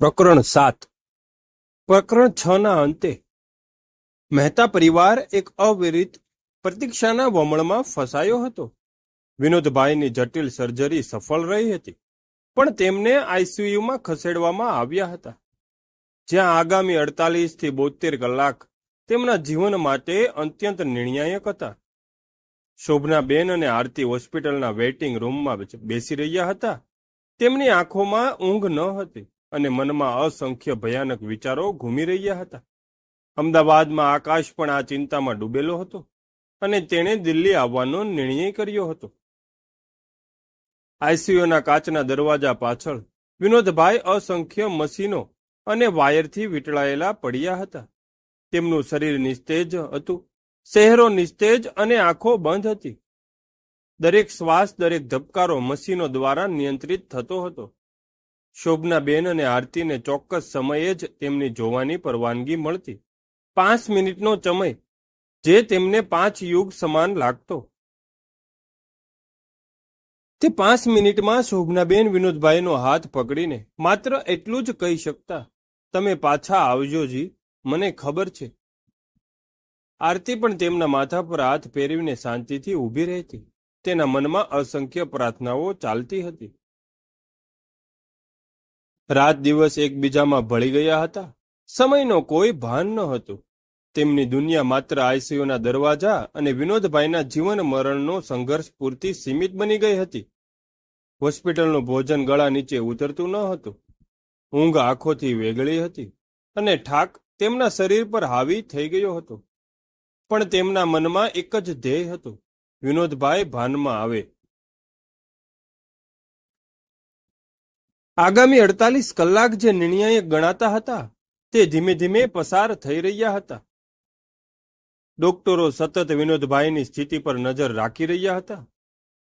પ્રકરણ સાત. પ્રકરણ છ ના અંતે મહેતા પરિવાર એક અવિરિત પ્રતીક્ષાના વમળમાં ફસાયો હતો. વિનોદભાઈની જટિલ સર્જરી સફળ રહી હતી, પણ તેમને આઈસીયુમાં ખસેડવામાં આવ્યા હતા. જ્યાં આગામી અડતાલીસથી બોતેર કલાક તેમના જીવન માટે અત્યંત નિર્ણાયક હતા. શોભનાબેન અને આરતી હોસ્પિટલના વેઇટિંગ રૂમમાં બેસી રહ્યા હતા. તેમની આંખોમાં ઊંઘ ન હતી. અને મનમાં અસંખ્ય ભયાનક વિચારો ઘૂમી રહ્યા હતા. અમદાવાદમાં આકાશ પણ આ ચિંતામાં ડૂબેલો હતો અને તેણે દિલ્હી આવવાનો નિર્ણય કર્યો હતો. આઈસીયુના કાચના દરવાજા પાછળ વિનોદભાઈ અસંખ્ય મશીનો અને વાયરથી વીંટળાયેલા પડ્યા હતા. તેમનું શરીર નિસ્તેજ હતું, શહેરો નિસ્તેજ અને આંખો બંધ હતી. દરેક શ્વાસ, દરેક ધબકારો મશીનો દ્વારા નિયંત્રિત થતો હતો. શોભનાબેન અને આરતીને ચોક્કસ સમયે જ તેમની જોવાની પરવાનગી મળતી. પાંચ મિનિટનો સમય, જે તેમને પાંચ યુગ સમાન લાગતો. તે પાંચ મિનિટમાં શોભનાબેન વિનોદભાઈનો હાથ પકડીને, માત્ર એટલું જ કહી શકતા, તમે પાછા આવજો જી, મને ખબર છે. આરતી પણ તેમના માથા પર હાથ પહેરીને શાંતિથી ઊભી રહેતી. તેના મનમાં અસંખ્ય પ્રાર્થનાઓ ચાલતી હતી. રાત દિવસ એકબીજામાં ભળી ગયા હતા. સમયનો કોઈ ભાન ન હતું. તેમની દુનિયા માત્ર આઈસીયુના દરવાજા અને વિનોદભાઈના જીવન મરણનો સંઘર્ષ પૂરતી સીમિત બની ગઈ હતી. હોસ્પિટલનું ભોજન ગળા નીચે ઉતરતું ન હતું. ઊંઘ આંખોથી વેગળી હતી અને ઠાક તેમના શરીર પર હાવી થઈ ગયો હતો. પણ તેમના મનમાં એક જ ધ્યેય હતો. વિનોદભાઈ ભાનમાં આવે. આગામી અડતાલીસ કલાક જે નિર્ણાયક ગણાતા હતા, તે ધીમે ધીમે પસાર થઈ રહ્યા હતા. ડોક્ટરો સતત વિનોદભાઈની સ્થિતિ પર નજર રાખી રહ્યા હતા.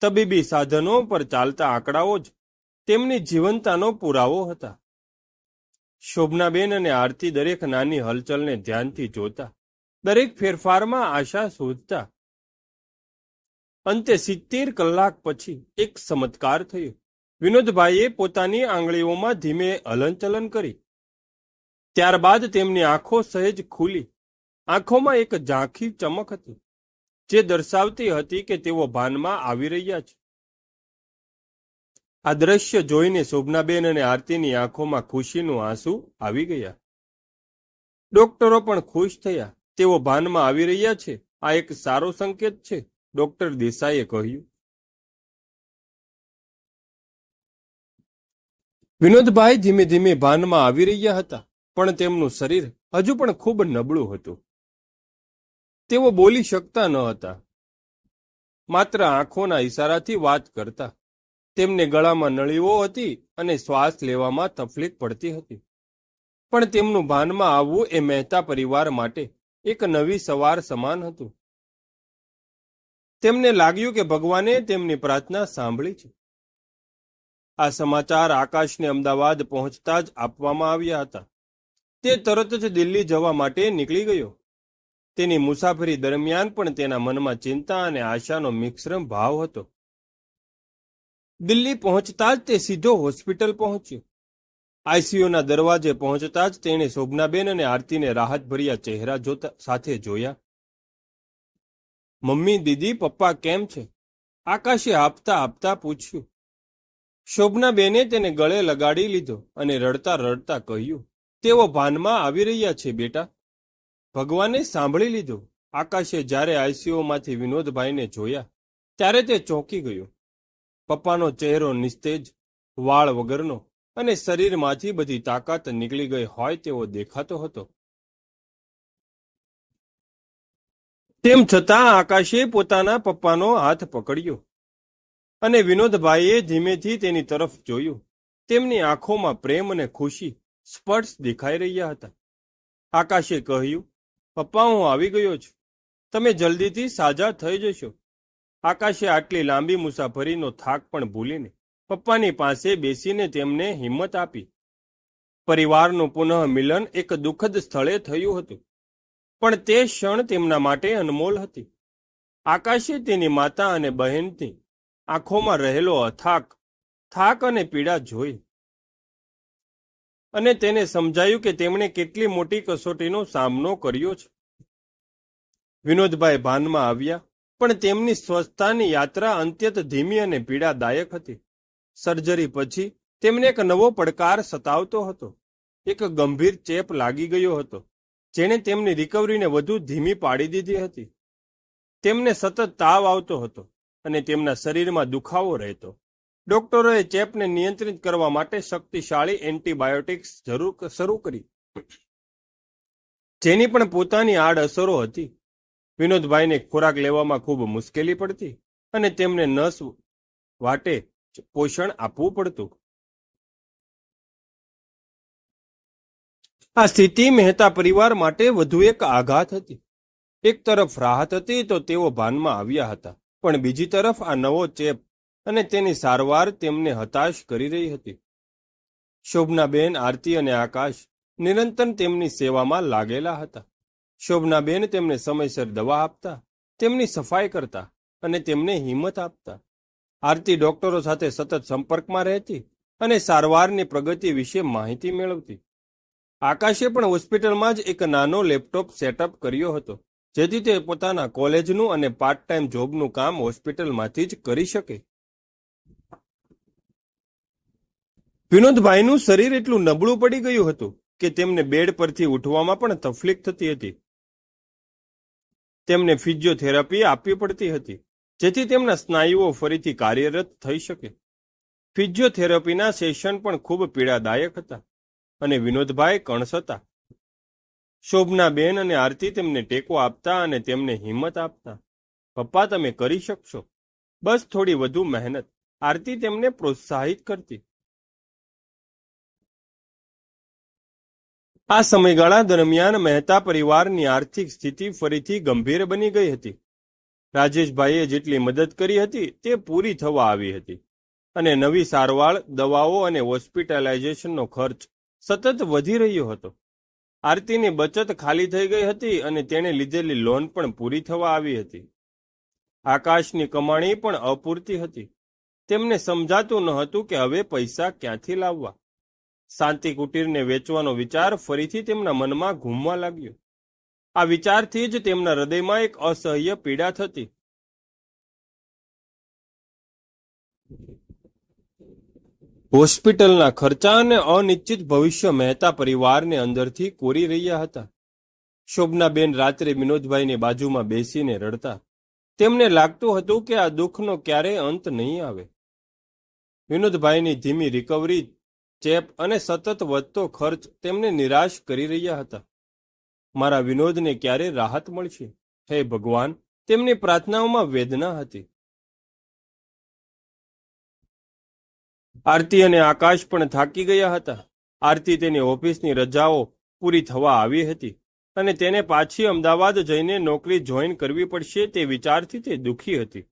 તબીબી સાધનો પર ચાલતા આંકડાઓ જ તેમની જીવંતાનો પુરાવો હતા. શોભનાબેન અને આરતી દરેક નાની હલચલને ધ્યાનથી જોતા, દરેક ફેરફારમાં આશા શોધતા. અંતે સિત્તેર કલાક પછી એક ચમત્કાર થયો. વિનોદભાઈએ પોતાની આંગળીઓમાં ધીમે હલનચલન કરી. ત્યારબાદ તેમની આંખો સહેજ ખુલી. આંખોમાં એક ઝાંખી ચમક હતી, જે દર્શાવતી હતી કે તેઓ ભાનમાં આવી રહ્યા છે. આ દ્રશ્ય જોઈને શોભનાબેન અને આરતીની આંખોમાં ખુશીનું આંસુ આવી ગયા. ડોક્ટરો પણ ખુશ થયા. તેઓ ભાનમાં આવી રહ્યા છે. આ એક સારો સંકેત છે, ડોક્ટર દેસાઈએ કહ્યું. વિનોદભાઈ ધીમે ધીમે ભાનમાં આવી રહ્યા હતા, પણ તેમનું શરીર હજુ પણ ખૂબ નબળું હતું. તેઓ બોલી શકતા ન હતા. માત્ર આંખોના ઇશારાથી વાત કરતા. તેમને ગળામાં નળીઓ હતી અને શ્વાસ લેવામાં તકલીફ પડતી હતી. પણ તેમનું ભાનમાં આવવું એ મહેતા પરિવાર માટે એક નવી સવાર સમાન હતું. તેમને લાગ્યું કે ભગવાને તેમની પ્રાર્થના સાંભળી છે. આ સમાચાર આકાશને અમદાવાદ પહોંચતા જ આપવામાં આવ્યા હતા. તે તરત જ દિલ્હી જવા માટે નીકળી ગયો. તેની મુસાફરી દરમિયાન પણ તેના મનમાં ચિંતા અને આશાનો મિશ્રમ ભાવ હતો. દિલ્હી પહોંચતા જ તે સીધો હોસ્પિટલ પહોંચ્યો. આઈસીયુના દરવાજે પહોંચતા જ તેણે શોભનાબેન અને આરતીને રાહતભર્યા ચહેરા જોતા સાથે જોયા. મમ્મી, દીદી, પપ્પા કેમ છે? આકાશે આપતા આપતા પૂછ્યું. શોભનાબેને તેને ગળે લગાડી લીધો અને રડતા રડતા કહ્યું, તેઓ ભાનમાં આવી રહ્યા છે, બેટા. ભગવાને સાંભળી લીધો. આકાશે જ્યારે આઈસીયુમાંથી વિનોદભાઈને જોયા, ત્યારે તે ચોંકી ગયો. પપ્પાનો ચહેરો નિસ્તેજ, વાળ વગરનો અને શરીરમાંથી બધી તાકાત નીકળી ગઈ હોય તેવો દેખાતો હતો. તેમ છતાં આકાશે પોતાના પપ્પાનો હાથ પકડ્યો. અને વિનોદભાઈએ ધીમેથી તેની તરફ જોયું. તેમની આંખોમાં પ્રેમ અને ખુશી સ્પષ્ટ દેખાઈ રહ્યા હતા. આકાશે કહ્યું, પપ્પા, હું આવી ગયો છું. તમે જલ્દીથી સાજા થઈ જશો. આકાશે આટલી લાંબી મુસાફરીનો થાક પણ ભૂલીને પપ્પાની પાસે બેસીને તેમને હિંમત આપી. પરિવારનું પુનઃ મિલન એક દુઃખદ સ્થળે થયું હતું. પણ તે ક્ષણ તેમના માટે અનમોલ હતી. આકાશે તેની માતા અને બહેનની આંખોમાં રહેલો અથાક, થાક અને પીડા જોઈ. અને તેને સમજાયું કે તેમણે કેટલી મોટી કસોટીનો સામનો કર્યો છે. વિનોદભાઈ ભાનમાં આવ્યા, પણ તેમની સ્વસ્થતાની યાત્રા અત્યંત ધીમી અને પીડાદાયક હતી. સર્જરી પછી તેમને એક નવો પડકાર સતાવતો હતો. એક ગંભીર ચેપ લાગી ગયો હતો, જેણે તેમની રિકવરીને વધુ ધીમી પાડી દીધી હતી. તેમને સતત તાવ આવતો હતો. અને તેમના શરીરમાં દુખાવો રહેતો. ડોક્ટરોએ ચેપને નિયંત્રિત કરવા માટે શક્તિશાળી એન્ટીબાયોટિક્સ જરૂર શરૂ કરી. જેની પણ પોતાની આડઅસરો હતી. વિનોદભાઈને ખોરાક લેવામાં ખૂબ મુશ્કેલી પડતી અને તેમને નસ વાટે પોષણ આપવું પડતું. આ સ્થિતિ મહેતા પરિવાર માટે વધુ એક આઘાત હતી. એક તરફ રાહત હતી તો તેઓ ભાનમાં આવ્યા હતા. પણ બીજી તરફ આ નવો ચેપ અને તેની સારવાર તેમને હતાશ કરી રહી હતી. શોભનાબેન, આરતી અને આકાશ નિરંતર તેમની સેવામાં લાગેલા હતા. શોભનાબેન તેમને સમયસર દવા આપતા, તેમની સફાઈ કરતા અને તેમને હિંમત આપતા. આરતી ડોક્ટરો સાથે સતત સંપર્કમાં રહેતી અને સારવારની પ્રગતિ વિશે માહિતી મેળવતી. આકાશે પણ હોસ્પિટલમાં જ એક નાનો લેપટોપ સેટઅપ કર્યો હતો. જેથી તે પોતાના કોલેજનું અને પાર્ટ ટાઈમ જોબનું કામ હોસ્પિટલમાંથી જ કરી શકે. વિનોદભાઈનું શરીર એટલું નબળું પડી ગયું હતું કે તેમને બેડ પરથી ઉઠવામાં પણ તકલીફ થતી હતી. તેમને ફિઝિયોથેરાપી આપવી પડતી હતી, જેથી તેમના સ્નાયુઓ ફરીથી કાર્યરત થઈ શકે. ફિઝિયોથેરાપીના સેશન પણ ખૂબ પીડાદાયક હતા અને વિનોદભાઈ કણસ હતા શોભનાબેન અને આરતી તેમને ટેકો આપતા અને તેમને હિંમત આપતા. પપ્પા, તમે કરી શકશો. બસ થોડી વધુ મહેનત. આરતી તેમને પ્રોત્સાહિત કરતી. આ સમયગાળા દરમિયાન મહેતા પરિવારની આર્થિક સ્થિતિ ફરીથી ગંભીર બની ગઈ હતી. રાજેશભાઈએ જેટલી મદદ કરી હતી, તે પૂરી થવા આવી હતી. અને નવી સારવાર, દવાઓ અને હોસ્પિટલાઇઝેશનનો ખર્ચ સતત વધી રહ્યો હતો. આરતીની બચત ખાલી થઈ ગઈ હતી અને તેણે લીધેલી લોન પણ પૂરી થવા આવી હતી. આકાશની કમાણી પણ અપૂરતી હતી. તેમને સમજાતું ન હતું કે હવે પૈસા ક્યાંથી લાવવા. શાંતિ કુટીરને વેચવાનો વિચાર ફરીથી તેમના મનમાં ઘૂમવા લાગ્યો. આ વિચારથી જ તેમના હૃદયમાં એક અસહ્ય પીડા થતી. હોસ્પિટલના ખર્ચા અને અનિશ્ચિત ભવિષ્ય મહેતા પરિવારને અંદરથી કોરી રહ્યા હતા. શોભનાબેન રાત્રે વિનોદભાઈની બાજુમાં બેસીને રડતા. તેમને લાગતું હતું કે આ દુઃખનો ક્યારેય અંત નહીં આવે. વિનોદભાઈની ધીમી રિકવરી ચેપ અને સતત વધતો ખર્ચ તેમને નિરાશ કરી રહ્યા હતા. મારા વિનોદને ક્યારે રાહત મળશે? હે ભગવાન, તેમની પ્રાર્થનાઓમાં વેદના હતી. આરતી અને આકાશ પણ થાકી ગયા હતા. આરતી તેની ઓફિસની રજાઓ પૂરી થવા આવી હતી અને તેને પાછી અમદાવાદ જઈને નોકરી જોઈન કરવી પડશે તે વિચારથી તે દુઃખી હતી.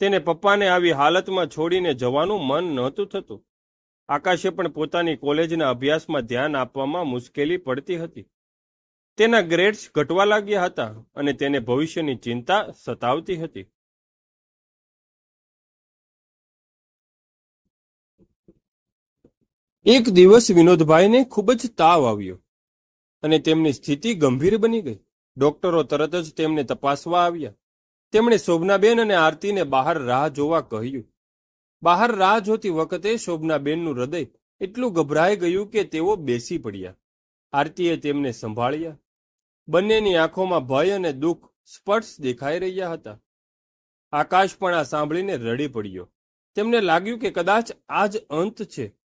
તેને પપ્પાને આવી હાલતમાં છોડીને જવાનું મન નહોતું થતું. આકાશે પણ પોતાની કોલેજના અભ્યાસમાં ધ્યાન આપવામાં મુશ્કેલી પડતી હતી. તેના ગ્રેડ્સ ઘટવા લાગ્યા હતા અને તેને ભવિષ્યની ચિંતા સતાવતી હતી. એક દિવસ વિનોદભાઈને ખૂબ જ તાવ આવ્યો અને તેમની સ્થિતિ ગંભીર બની ગઈ. ડોક્ટરો તરત જ તેમને તપાસવા આવ્યા. તેમણે શોભનાબેન અને આરતીને બહાર રાહ જોવા કહ્યું. બહાર રાહ જોતી વખતે શોભનાબેનનું હૃદય એટલું ગભરાઈ ગયું કે તેઓ બેસી પડ્યા. આરતીએ તેમને સંભાળ્યા. બંનેની આંખોમાં ભય અને દુઃખ સ્પષ્ટ દેખાઈ રહ્યા હતા. આકાશ પણ આ સાંભળીને રડી પડ્યો. તેમને લાગ્યું કે કદાચ આ જ અંત છે.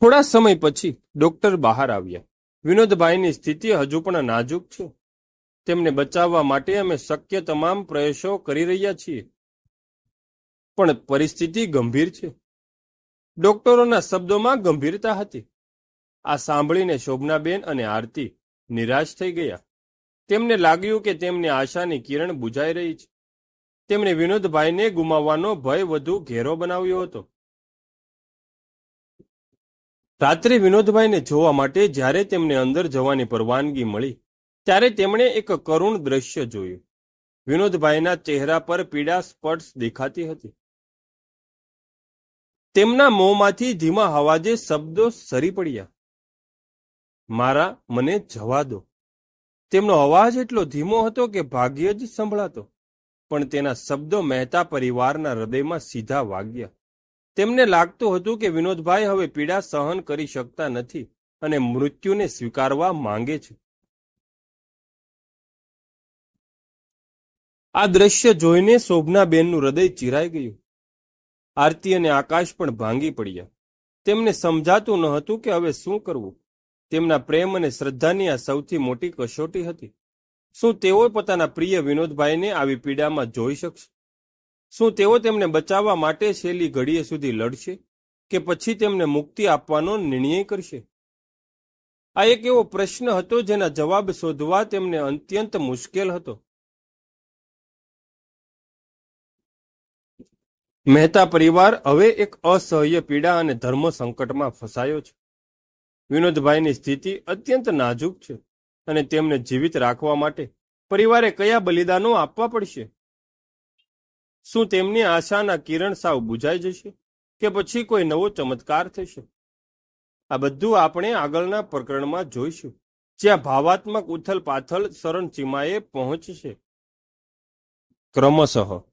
થોડા સમય પછી ડોક્ટર બહાર આવ્યા. વિનોદભાઈની સ્થિતિ હજુ પણ નાજુક છે. તેમને બચાવવા માટે અમે શક્ય તમામ પ્રયાસો કરી રહ્યા છીએ. પણ પરિસ્થિતિ ગંભીર છે. ડોક્ટરોના શબ્દોમાં ગંભીરતા હતી. આ સાંભળીને શોભનાબેન અને આરતી નિરાશ થઈ ગયા. તેમને લાગ્યું કે તેમની આશાની કિરણ બુજાઈ રહી છે. તેમણે વિનોદભાઈને ગુમાવવાનો ભય વધુ ઘેરો બનાવ્યો હતો. રાત્રે વિનોદભાઈને જોવા માટે જ્યારે તેમને અંદર જવાની પરવાનગી મળી, ત્યારે તેમણે એક કરુણ દ્રશ્ય જોયું. વિનોદભાઈના ચહેરા પર પીડા સ્પર્શ દેખાતી હતી. તેમના મોંમાંથી ધીમા હવાજે શબ્દો સરી પડ્યા. મારા, મને જવા દો. તેમનો અવાજ એટલો ધીમો હતો કે ભાગ્યે જ સંભળાતો, પણ તેના શબ્દો મહેતા પરિવારના હૃદયમાં સીધા વાગ્યા. તેમને લાગતું હતું કે વિનોદભાઈ હવે પીડા સહન કરી શકતા નથી અને મૃત્યુને સ્વીકારવા માંગે છે. આ દ્રશ્ય જોઈને શોભનાબેનનું હૃદય ચિરાઈ ગયું. આરતી અને આકાશ પણ ભાંગી પડ્યા. તેમને સમજાતું ન હતું કે હવે શું કરવું. તેમના પ્રેમ અને શ્રદ્ધાની આ સૌથી મોટી કસોટી હતી. શું તેઓ પોતાના પ્રિય વિનોદભાઈને આવી પીડામાં જોઈ શકશે? શું તેઓ તેમને બચાવવા માટે છેલ્લી ઘડીએ સુધી લડશે કે પછી તેમને મુક્તિ આપવાનો નિર્ણય કરશે? આ એક એવો પ્રશ્ન હતો જેના જવાબ શોધવા તેમને અત્યંત મુશ્કેલ હતો. મહેતા પરિવાર હવે એક અસહ્ય પીડા અને ધર્મ સંકટમાં ફસાયો છે. વિનોદભાઈની સ્થિતિ અત્યંત નાજુક છે અને તેમને જીવિત રાખવા માટે પરિવારે કયા બલિદાનો આપવા પડશે? શું તેમની આશાના કિરણ સાવ બુજાઈ જશે કે પછી કોઈ નવો ચમત્કાર થશે? આ બધું આપણે આગળના પ્રકરણમાં જોઈશું, જ્યાં ભાવાત્મક ઉથલ પાથલ શરણ પહોંચશે. ક્રમશઃ